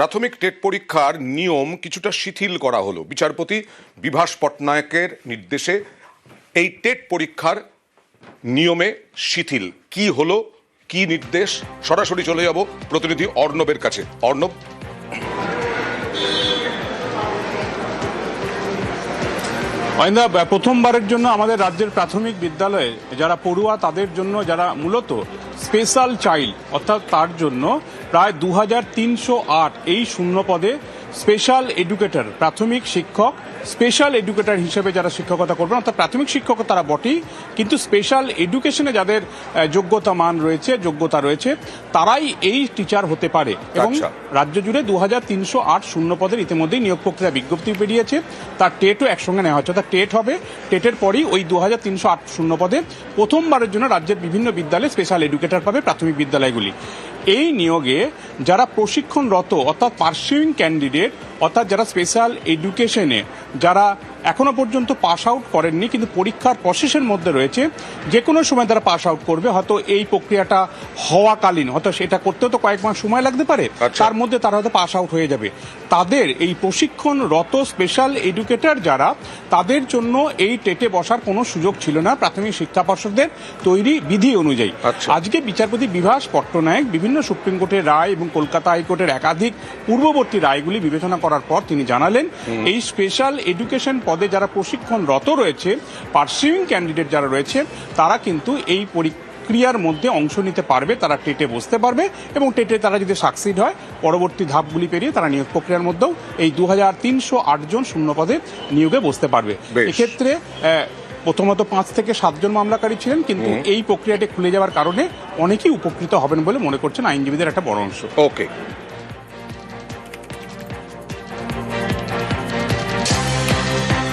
প্রাথমিক টেট পরীক্ষার নিয়ম কিছুটা শিথিল করা হলো। বিচারপতি বিভাস পটনায়কের নির্দেশে এই টেট পরীক্ষার নিয়মে শিথিল। কি হলো? কি নির্দেশ? সরাসরি চলে যাব প্রতিনিধি অর্ণবের কাছে। অর্ণব? প্রথমবারের জন্য আমাদের রাজ্যের প্রাথমিক বিদ্যালয়ে যারা পড়ুয়া, তাদের জন্য যারা মূলত স্পেশাল চাইল্ড অর্থাৎ তার জন্য প্রায় দু হাজার তিনশো আট এই শূন্য পদে স্পেশাল এডুকেটর প্রাথমিক শিক্ষক স্পেশাল এডুকেটর হিসেবে যারা শিক্ষকতা করবেন অর্থাৎ প্রাথমিক শিক্ষক তারা বটেই কিন্তু স্পেশাল এডুকেশনে যাদের যোগ্যতা মান রয়েছে যোগ্যতা রয়েছে তারাই এই টিচার হতে পারে। এবং আচ্ছা। রাজ্য জুড়ে দু হাজার তিনশো আট শূন্য পদের ইতিমধ্যেই নিয়োগ প্রক্রিয়া বিজ্ঞপ্তি বেরিয়েছে। তার টেটও একসঙ্গে নেওয়া হচ্ছে অর্থাৎ টেট হবে টেটের পরই ওই দু হাজার তিনশো আট শূন্য পদে প্রথমবারের জন্য রাজ্যের বিভিন্ন বিদ্যালয়ে স্পেশাল এডুকেটর পাবে প্রাথমিক বিদ্যালয়গুলি। এই নিয়োগে যারা প্রশিক্ষণরত অর্থাৎ পার্সিউইং ক্যান্ডিডেট অর্থাৎ যারা স্পেশাল এডুকেশনে যারা এখনও পর্যন্ত পাস আউট করেননি কিন্তু পরীক্ষার প্রসেসের মধ্যে রয়েছে যে কোনো সময় তারা পাস আউট করবে হয়তো এই প্রক্রিয়াটা হওয়াকালীন হয়তো সেটা করতেও তো কয়েক মাস সময় লাগতে পারে আচ্ছা। তার মধ্যে তারা হয়তো পাস আউট হয়ে যাবে তাদের এই প্রশিক্ষণরত স্পেশাল এডুকেটর যারা তাদের জন্য এই টেটে বসার কোনো সুযোগ ছিল না প্রাথমিক শিক্ষা পর্ষদের তৈরি বিধি অনুযায়ী আচ্ছা। আজকে বিচারপতি বিভাস পট্টনায়ক বিভিন্ন সুপ্রিম কোর্টের রায় এবং কলকাতা হাইকোর্টের একাধিক পূর্ববর্তী রায়গুলি বিবেচনা করার পর তিনি জানালেন এই স্পেশাল এডুকেশন পদে যারা প্রশিক্ষণরত রয়েছে পার্সিউইং ক্যান্ডিডেট যারা রয়েছে তারা কিন্তু এই প্রক্রিয়ার মধ্যে অংশ নিতে পারবে তারা টেটে বসতে পারবে এবং টেটে তারা যদি সাকসিড হয় পরবর্তী ধাপগুলি পেরিয়ে তারা নিয়োগ প্রক্রিয়ার মধ্যেও এই দু হাজার তিনশো জন শূন্য পদে নিয়োগে বসতে পারবে। এক্ষেত্রে প্রথমত পাঁচ থেকে সাতজন মামলাকারী ছিলেন কিন্তু এই প্রক্রিয়াটি খুলে যাওয়ার কারণে অনেকেই উপকৃত হবেন বলে মনে করছেন আইনজীবীদের একটা বড় অংশ। ওকে।